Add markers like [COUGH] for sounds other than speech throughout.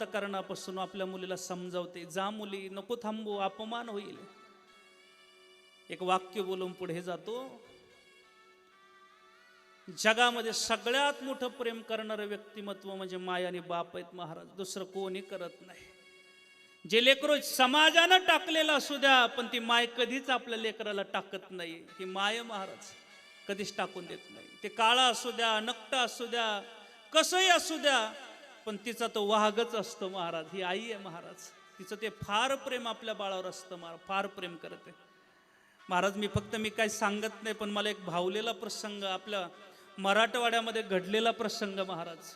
अंतकरणापासून आपल्या मुलीला समजावते. जा मुली नको थांबू अपमान होईल. एक वाक्य बोलून पुढे जातो. जगामध्ये सगळ्यात मोठं प्रेम करणारं व्यक्तिमत्व म्हणजे माय आणि बाप आहेत महाराज. दुसरं कोणी करत नाही. जे लेकरो समाजानं टाकलेलं असू द्या पण ती माय कधीच आपल्या लेकराला टाकत नाही. ही माय महाराज कधीच टाकून देत नाही. ते काळा असू द्या नकटा असू द्या कसंही असू द्या पण तिचा तो वाहगच असतो महाराज. ही आई आहे महाराज. तिचं ते फार प्रेम आपल्या बाळावर असतं महाराज फार प्रेम करते. महाराज मी फक्त मी काही सांगत नाही पण मला एक भावलेला प्रसंग आपल्या मराठवाड्यामध्ये घडलेला प्रसंग महाराज.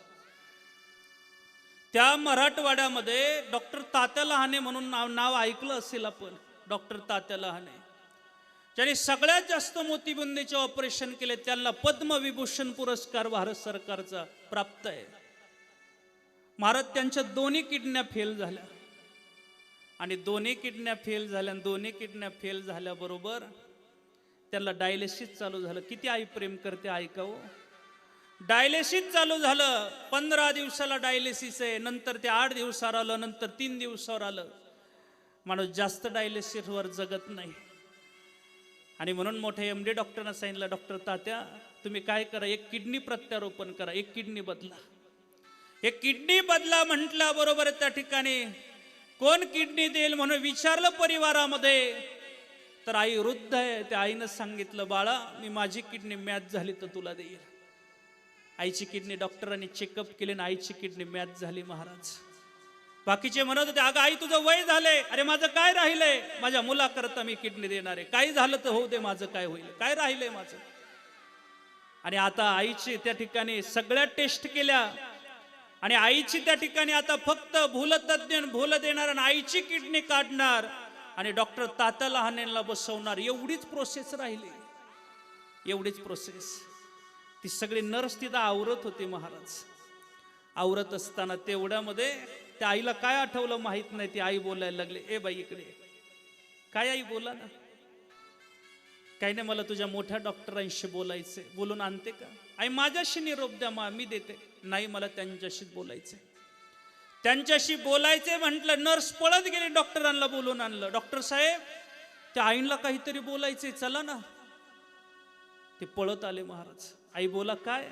त्या मराठवाड्यामध्ये डॉक्टर तात्या लहाने म्हणून नाव नाव ऐकलं असेल आपण. डॉक्टर तात्या लहाने. ज्यांनी सगळ्यात जास्त मोतीबिंदीचे ऑपरेशन केले त्यांना पद्मविभूषण पुरस्कार भारत सरकारचा प्राप्त आहे. महाराज त्यांच्या दोन्ही किडन्या फेल झाल्या. आणि दोन्ही किडन्या फेल झाल्या दोन्ही किडन्या फेल झाल्याबरोबर त्याला डायलिसिस चालू झालं. किती आई प्रेम करते ऐकावं? डायलिसिस चालू झालं. पंधरा दिवसाला डायलिसिस आहे. नंतर ते आठ दिवसावर आलं नंतर तीन दिवसावर आलं. माणूस जास्त डायलिसिसवर जगत नाही. आणि म्हणून मोठ्या एम डी डॉक्टरना सांगितलं डॉक्टर तात्या तुम्ही काय करा? एक किडनी प्रत्यारोपण करा. एक किडनी बदला. हे किडनी बदला म्हटल्याबरोबर त्या ठिकाणी. कोण किडनी देईल म्हणून विचारलं परिवारामध्ये. तर आई वृद्ध आहे त्या आईनं सांगितलं बाळा मी माझी किडनी मॅच झाली तर तुला देईल. आईची किडनी डॉक्टरांनी चेकअप केली आणि आईची किडनी मॅच झाली महाराज. बाकीचे म्हणत होते अगं आई तुझं वय झालंय. अरे माझं काय राहिलंय? माझ्या मुलाकरता मी किडनी देणार आहे. काही झालं तर होऊ दे माझं काय होईल? काय राहिलंय माझं? आणि आता आईची त्या ठिकाणी सगळ्या टेस्ट केल्या. आणि आईची त्या ठिकाणी आता फक्त भूलतज्ञ भूल देणार आणि आईची किडनी काढणार. आणि डॉक्टर तात्या लहानेला बसवणार. एवढीच प्रोसेस राहिली. एवढीच प्रोसेस ती सगळी नर्स तिथं आवरत होती महाराज. आवरत असताना तेवढ्यामध्ये त्या आईला काय आठवलं माहीत नाही. ती आई बोलायला लागली ए बाई इकडे. काय आई बोला ना? काही नाही मला तुझ्या मोठ्या डॉक्टरांशी बोलायचंय. बोलून आणते का? आई माझ्याशी निरोप द्या मा मी देते. नाही मला त्यांच्याशीच बोलायचंय. त्यांच्याशी बोलायचे म्हटलं नर्स पळत गेले डॉक्टरांना बोलून आणलं. डॉक्टर साहेब त्या आईला काहीतरी बोलायचे चला ना. ते पळत आले महाराज. आई बोला काय?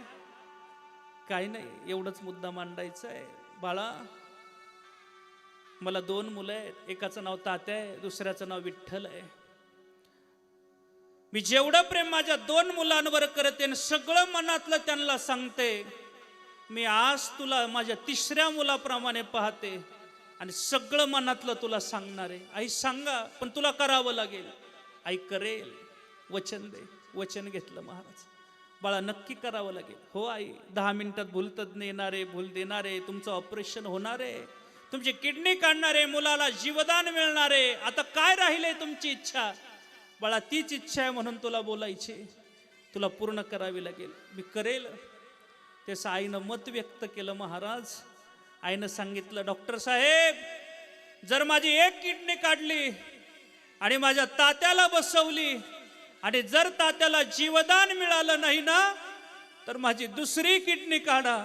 काय नाही एवढंच मुद्दा मांडायचा आहे बाळा मला दोन मुलं आहेत. एकाचं नाव तात्या आहे दुसऱ्याचं नाव विठ्ठल आहे. मी जेवढं प्रेम माझ्या दोन मुलांवर करते आणि सगळं मनातलं त्यांना सांगते मी आज तुला माझ्या तिसऱ्या मुलाप्रमाणे पाहते आणि सगळं मनातलं तुला सांगणार आहे. आई सांगा पण तुला करावं लागेल. आई करेल. वचन दे. वचन घेतलं महाराज. बाळा नक्की करावं लागेल. हो आई दहा मिनिटात भूलतज्ञ येणार आहे भूल देणार आहे तुमचं ऑपरेशन होणार आहे तुमची किडनी काढणार आहे मुलाला जीवदान मिळणार आहे आता काय राहिलंय तुमची इच्छा? बाळा तीच इच्छा आहे म्हणून तुला बोलायची. तुला पूर्ण करावी लागेल. मी करेल. त्याचं आईनं मत व्यक्त केलं महाराज. आईनं सांगितलं डॉक्टर साहेब जर माझी एक किडनी काढली आणि माझ्या तात्याला बसवली आणि जर तात्याला जीवदान मिळालं नाही ना तर माझी दुसरी किडनी काढा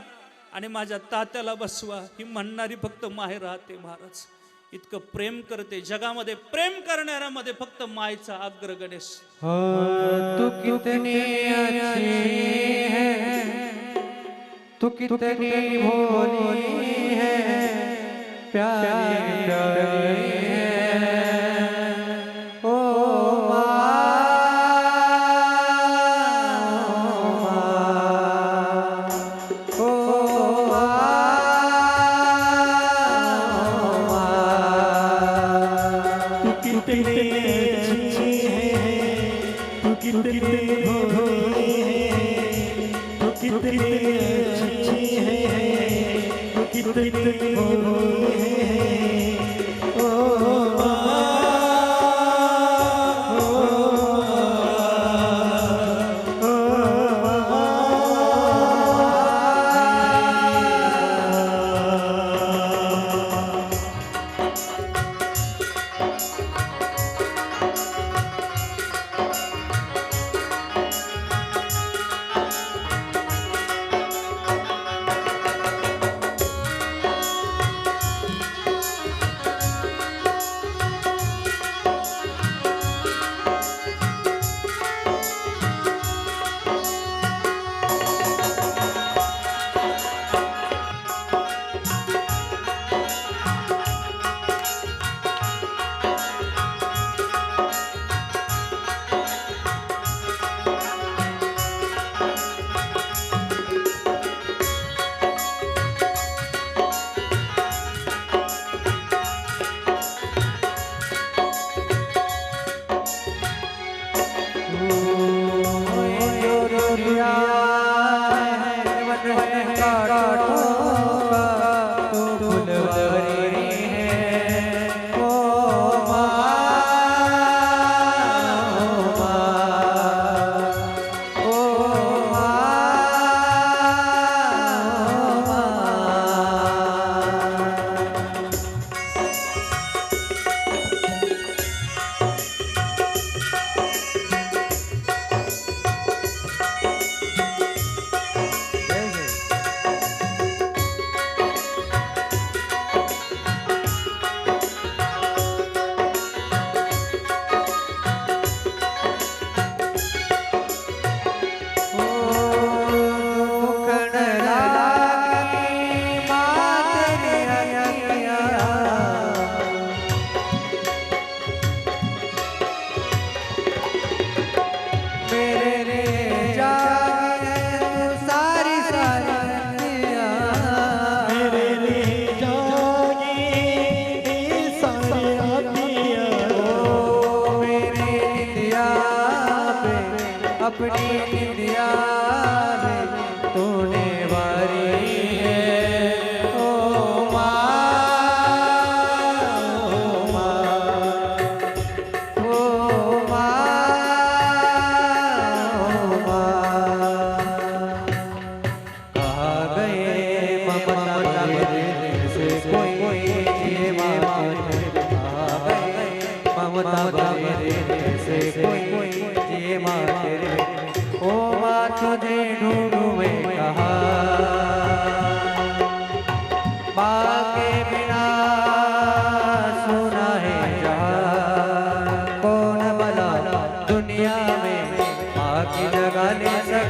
आणि माझ्या तात्याला बसवा. ही म्हणणारी फक्त माहेर राहते महाराज. इतकं प्रेम करते. जगामध्ये प्रेम करणाऱ्यामध्ये फक्त मायचा आग्र गणेश. तू कितनी अच्छी है तू कितनी भोली है प्यारी तू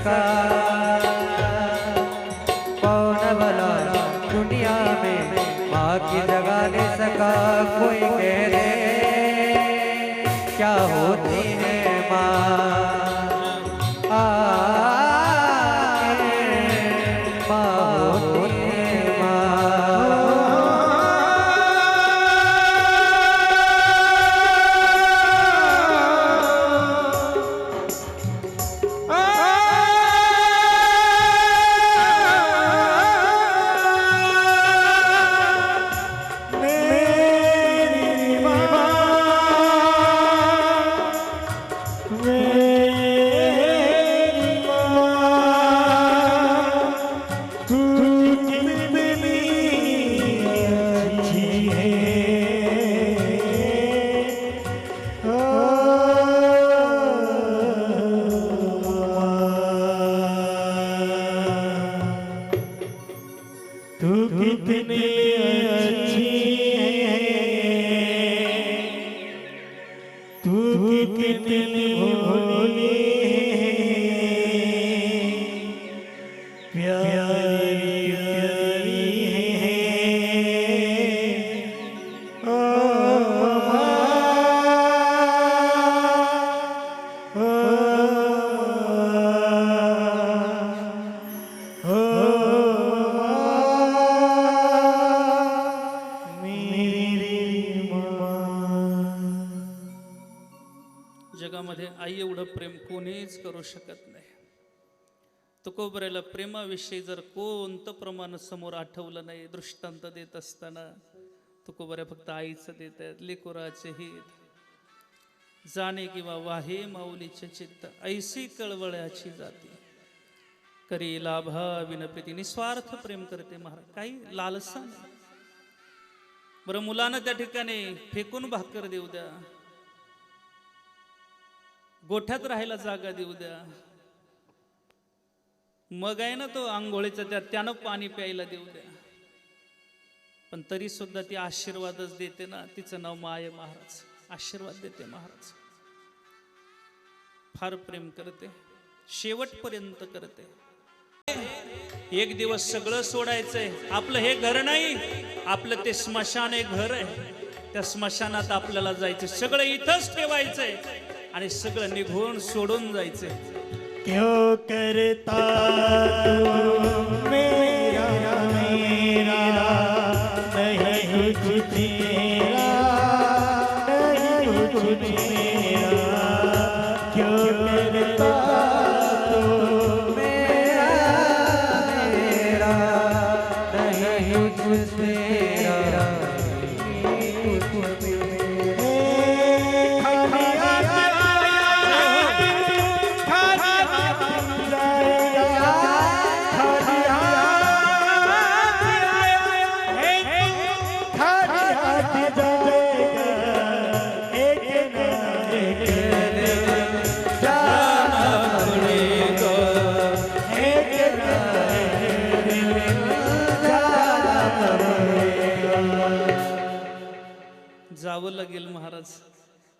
cantar. है प्यारी तुकोबऱ्याला प्रेमाविषयी जर कोणतं प्रमाण समोर आठवलं नाही दृष्टांत देत असताना तुकोबऱ्या फक्त आईचं देत आहेत लेकोराचे हित जाणे किंवा वाहे माऊलीचे चित्त ऐसी कळवळ्याची जाती. करी लाभा विनप्रीती निस्वार्थ प्रेम करते महाराज. काही लालसा नाही. बरं मुलानं त्या ठिकाणी फेकून भाकर देऊ द्या. गोठ्यात राहायला जागा देऊ द्या. मग आहे ना तो आंघोळीचा त्या त्यानं पाणी प्यायला देऊ द्या पण तरी सुद्धा ती आशीर्वादच देते ना. तिचं नाव माय महाराज. आशीर्वाद देते महाराज. फार प्रेम करते. शेवटपर्यंत करते. एक दिवस सगळं सोडायचंय. आपलं हे घर नाही. आपलं ते स्मशान हे घर आहे. त्या स्मशानात आपल्याला जायचं. सगळं इथंच ठेवायचंय. आणि सगळं निघून सोडून जायचंय. क्यों करता? मेरा मेरा नहीं कुछ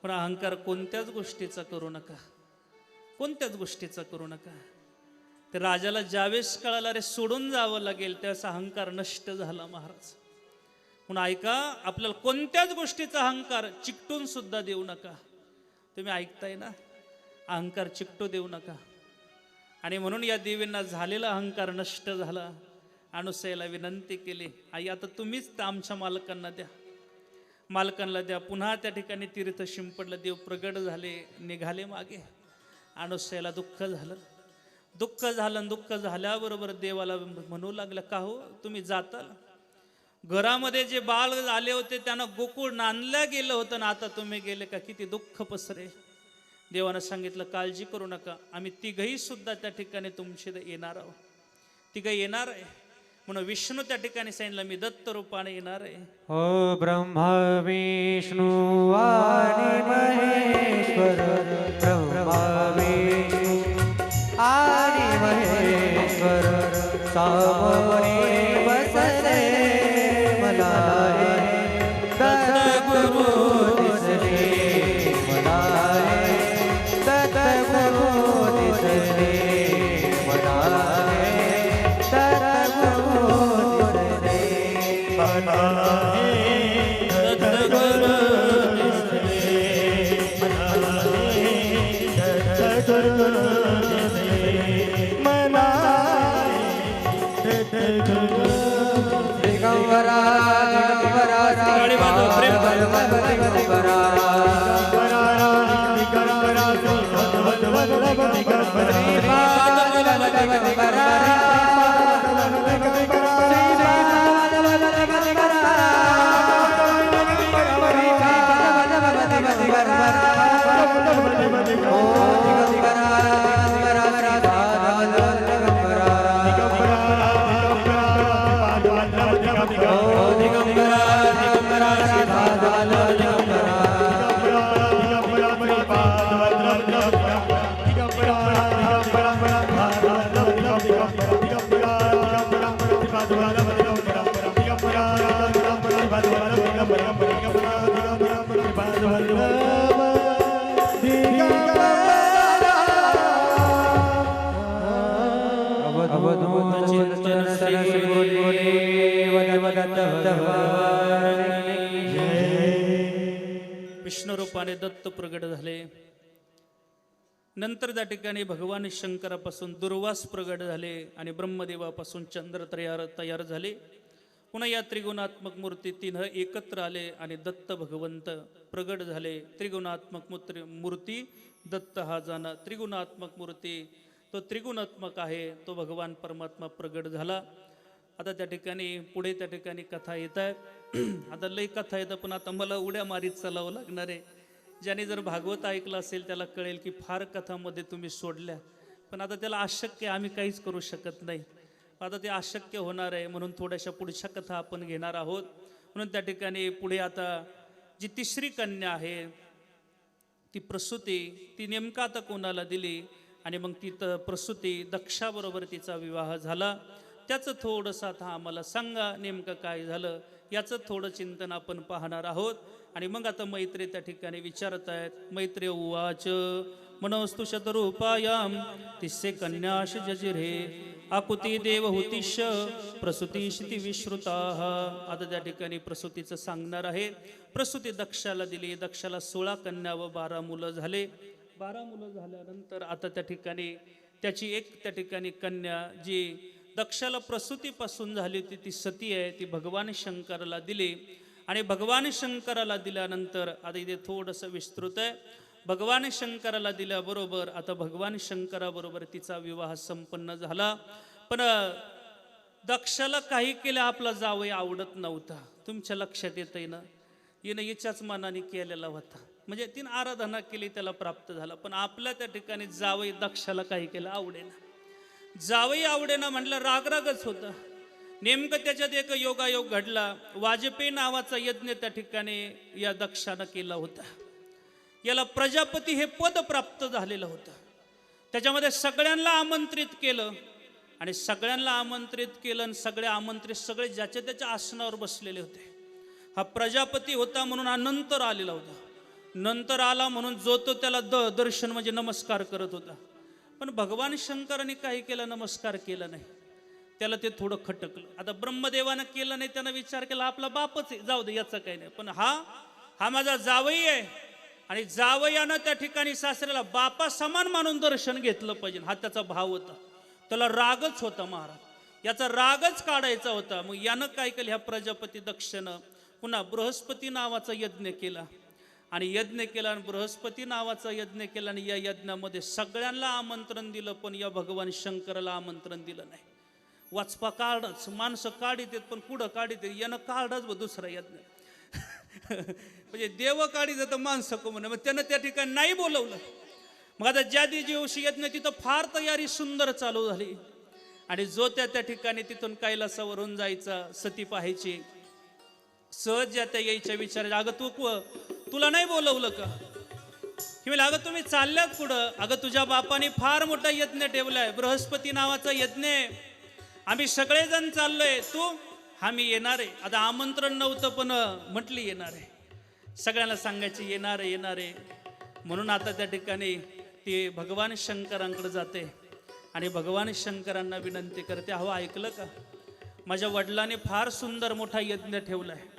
पण अहंकार कोणत्याच गोष्टीचा करू नका. कोणत्याच गोष्टीचा करू नका. ते राजाला ज्यावेळेस कळाला रे सोडून जावं लागेल त्यावेळेस अहंकार नष्ट झाला महाराज. म्हणून ऐका आपल्याला कोणत्याच गोष्टीचा अहंकार चिकटून सुद्धा देऊ नका. तुम्ही ऐकताय ना? अहंकार चिकटू देऊ नका. आणि म्हणून या देवींना झालेला अहंकार नष्ट झाला. अनुसयाला विनंती केली आई आता तुम्हीच आमच्या मालकांना द्या. मालकांना द्या. पुन्हा त्या ठिकाणी तीर्थ शिंपडलं देव प्रगट झाले निघाले मागे. अनुसयाला दुःख झालं. दुःख झालं आणि दुःख झाल्याबरोबर देवाला म्हणू लागलं का हो तुम्ही जाताल? घरामध्ये जे बाळ आले होते त्यांना गोकुळ नांदल्या गेलं होतं ना आता तुम्ही गेले का? किती दुःख पसरे. देवानं सांगितलं काळजी करू नका. आम्ही तिघही सुद्धा त्या ठिकाणी तुमचे येणार आहोत. तिघं येणार आहे. म्हणून विष्णू त्या ठिकाणी सांगितलं मी दत्त रूपाने येणार. आहे हो ब्रह्मा विष्णू आणि महेश्वर ब्रह्मा विष्णू आणि महेश्वर सामोरे हरे विष्णुरूपाने दत्त प्रगट झाले. नंतर त्या ठिकाणी भगवान शंकरापासून दुर्वास प्रगट झाले आणि ब्रह्मदेवापासून चंद्र तयार तयार झाले. पुन्हा या त्रिगुणात्मक मूर्ती तीन एकत्र आले आणि दत्त भगवंत प्रगट झाले. त्रिगुणात्मक मूर्ती मूर्ती दत्त हा जाणं त्रिगुणात्मक मूर्ती तो त्रिगुणात्मक आहे तो भगवान परमात्मा प्रगट झाला. आता त्या ठिकाणी पुढे त्या ठिकाणी कथा येत आहेत [CLEARS THROAT] आता लई कथा येतं पण आता मला उड्या मारीत चालावं लागणार आहे. ज्याने जर भागवत ऐकलं असेल त्याला कळेल की फार कथामध्ये तुम्ही सोडल्या. पण आता त्याला अशक्य आम्ही काहीच करू शकत नाही. आता ते अशक्य होणार आहे म्हणून थोड्याशा पुढच्या कथा आपण घेणार आहोत. म्हणून त्या ठिकाणी पुढे आता जी तिसरी कन्या आहे ती प्रसूती ती नेमका आता कोणाला दिली? आणि मग ती प्रसूती दक्षाबरोबर तिचा विवाह झाला. त्याचं थोडंसं आता आम्हाला सांगा नेमकं काय झालं याचं थोडं चिंतन आपण पाहणार आहोत. आणि मग आता मैत्री त्या ठिकाणी विचारत आहेत. मैत्री उवाच मनोस्तु शतरूपायाम तिस्से कन्याश जजिरे आकुती देवहुतिश ती विश्रुता. आता त्या ठिकाणी प्रसूतीचं सांगणार आहे. प्रसूती दक्षाला दिली. दक्षाला सोळा कन्या व बारा मुलं झाले. बारा मुलं झाल्यानंतर आता त्या ठिकाणी त्याची एक त्या ठिकाणी कन्या जी दक्षाला प्रसूतीपासून झाली होती ती सती आहे ती भगवान शंकराला दिली. आणि भगवान शंकराला दिल्यानंतर आता इथे थोडंसं विस्तृत आहे. भगवान शंकराला दिल्याबरोबर आता भगवान शंकराबरोबर तिचा विवाह संपन्न झाला. पण दक्षाला काही केलं आपला जावई आवडत नव्हता. तुमच्या लक्षात येतंय ना? हिनं हिच्याच मनाने केलेला होता. म्हणजे तिनं आराधना केली त्याला प्राप्त झाला. पण आपल्या त्या ठिकाणी जावई दक्षाला काही केलं आवडेना. जावई आवडेना म्हटलं रागरागच होता. नेमकं त्याच्यात एक योगायोग घडला. वाजपेयी नावाचा यज्ञ त्या ठिकाणी या दक्षानं केला होता. याला प्रजापती हे पद प्राप्त झालेलं होतं. त्याच्यामध्ये सगळ्यांना आमंत्रित केलं आणि सगळ्यांना आमंत्रित केलं आणि सगळे आमंत्रित सगळे ज्याच्या त्याच्या आसनावर बसलेले होते. हा प्रजापती होता म्हणून हा नंतर आलेला होता. नंतर आला म्हणून जो तो त्याला द दर्शन म्हणजे नमस्कार करत होता. पण भगवान शंकराने काही केलं नमस्कार केला नाही. त्याला ते थोडं खटकलं. आता ब्रह्मदेवानं केलं नाही त्यानं विचार केला आपला बापच आहे जाऊ दे याचं काही नाही. पण हा हा माझा जावई आहे. आणि जावयानं त्या ठिकाणी सासऱ्याला बापा समान मानून दर्शन घेतलं पाहिजे. हा त्याचा भाव होता. त्याला रागच होता महाराज. याचा रागच काढायचा होता. मग यानं काय केलं? ह्या प्रजापती दक्षनं पुन्हा बृहस्पती नावाचा यज्ञ केला. आणि यज्ञ केला आणि बृहस्पती नावाचा यज्ञ केला आणि या यज्ञामध्ये सगळ्यांना आमंत्रण दिलं पण या भगवान शंकराला आमंत्रण दिलं नाही. वाचपा काढच माणसं काढीत येत पण पुढं काढीत येत यानं काढच व दुसरा यज्ञ. [LAUGHS] म्हणजे देव काढीत तर माणसं को मग त्यानं त्या ठिकाणी नाही बोलवलं. मग आता ज्या दिवशी यज्ञ तिथं फार तयारी सुंदर चालू झाली. आणि जो त्या त्या ठिकाणी तिथून कैलासावरून जायचा सती पाहायची. सहज ज्या त्या यायच्या विचार अगं तू तुला नाही बोलवलं का? की म्हणलं, अगं तुम्ही चालल्यात पुढं. अगं तुझ्या बापाने फार मोठा यज्ञ ठेवलाय बृहस्पती नावाचा यज्ञ आहे. आम्ही सगळेजण चाललोय. तू आम्ही येणार आहे. आता आमंत्रण नव्हतं पण म्हटली येणार आहे. सगळ्यांना सांगायचे येणार आहे येणार आहे. म्हणून आता त्या ठिकाणी ती भगवान शंकरांकडे जाते आणि भगवान शंकरांना विनंती करते अहो ऐकलं का? माझ्या वडिलांनी फार सुंदर मोठा यज्ञ ठेवला आहे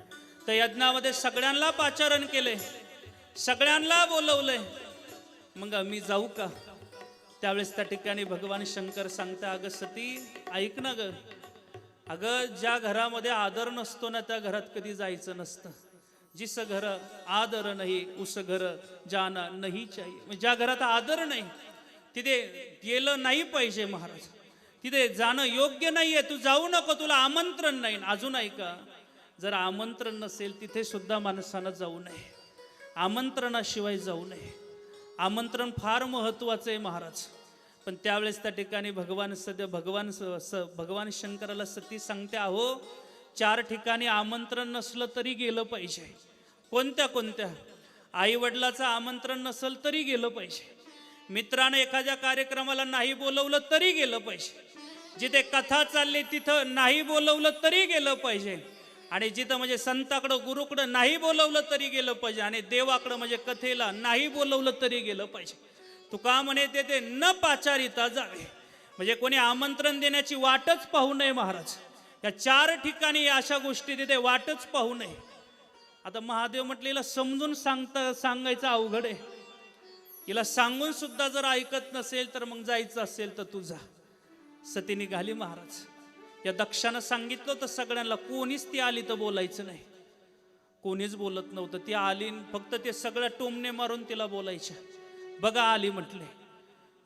त्या यज्ञामध्ये सगळ्यांना पाचारण केले सगळ्यांना बोलवलंय. मग मी जाऊ का? त्यावेळेस त्या ठिकाणी भगवान शंकर सांगता अगं सती ऐक ना ग. अगं ज्या घरामध्ये आदर नसतो ना त्या घरात कधी जायचं नसतं. जिस घर आदर नाही उस घर जाना नाही चाहिए. म्हणजे ज्या घरात आदर नाही तिथे गेलं नाही पाहिजे महाराज. तिथे जाणं योग्य नाहीये. तू जाऊ नको तुला आमंत्रण नाही. अजून ऐका. जर आमंत्रण नसेल तिथे सुद्धा माणसानं जाऊ नये. आमंत्रणाशिवाय जाऊ नये. आमंत्रण फार महत्वाचं आहे महाराज. पण त्यावेळेस त्या ठिकाणी भगवान सध्या भगवान स- स- भगवान शंकराला सती सांगते अहो चार ठिकाणी आमंत्रण नसलं तरी गेलं पाहिजे. कोणत्या कोणत्या? आई वडिलाचं आमंत्रण नसेल तरी गेलं पाहिजे. मित्रानं एखाद्या कार्यक्रमाला नाही बोलवलं तरी गेलं पाहिजे. जिथे कथा चालली तिथं नाही बोलवलं तरी गेलं पाहिजे. आणि जिथं म्हणजे संताकडं गुरुकडं नाही बोलवलं तरी गेलं पाहिजे आणि देवाकडं म्हणजे कथेला नाही बोलवलं तरी गेलं पाहिजे. तुका म्हणे ते ते न पाचारिता जावे. म्हणजे कोणी आमंत्रण देण्याची वाटच पाहू नये महाराज. या चार ठिकाणी या अशा गोष्टी तिथे वाटच पाहू नये. आता महादेव म्हटलेला समजून सांगता सांगायचं अवघड आहे. हिला सांगून सुद्धा जर ऐकत नसेल तर मग जायचं असेल तर तुझा सती निघाली महाराज. या दक्षानं सांगितलं तर सगळ्यांना कोणीच ती आली तर बोलायचं नाही. कोणीच बोलत नव्हतं. ती आली फक्त ते सगळ्या टोमने मारून तिला बोलायच्या. बघा आली म्हटले.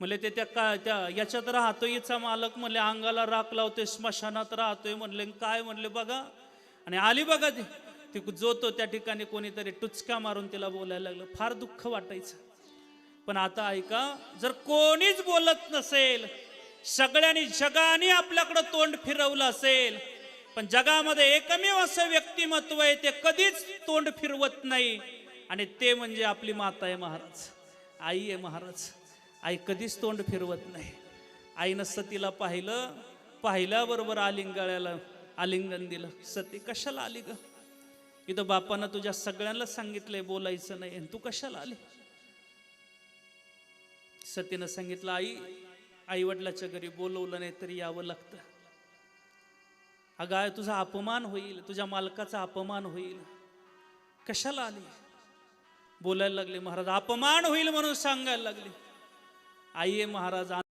म्हणले ते त्या का त्या याच्यात राहतो याचा मालक म्हणले अंगाला राख लावतोय स्मशानात राहतोय म्हणले काय म्हणले बघा. आणि आली बघा ती. ती जो तो त्या ठिकाणी कोणीतरी टुचका मारून तिला बोलायला लागलं. फार दुःख वाटायचं. पण आता ऐका जर कोणीच बोलत नसेल सगळ्यांनी जगाने आपल्याकडं तोंड फिरवलं असेल पण जगामध्ये एकमेव असं व्यक्तिमत्व आहे ते कधीच तोंड फिरवत नाही. आणि ते म्हणजे आपली माता आहे महाराज आई आहे महाराज. आई कधीच तोंड फिरवत नाही. आईनं सतीला पाहिलं पाहिल्याबरोबर आलिंगाळ्याला आलिंगन दिलं. सती कशाला आली ग? इथं बापानं तुझ्या सगळ्यांना सांगितलंय बोलायचं नाही. तू कशाला आली? सतीनं सांगितलं आई आईवडिलाच्या घरी बोलवलं नाही तरी यावं लागतं. अगं तुझा अपमान होईल तुझ्या मालकाचा अपमान होईल. कशाला आली? बोलायला लागले महाराज अपमान होईल म्हणून सांगायला लागले. आई महाराज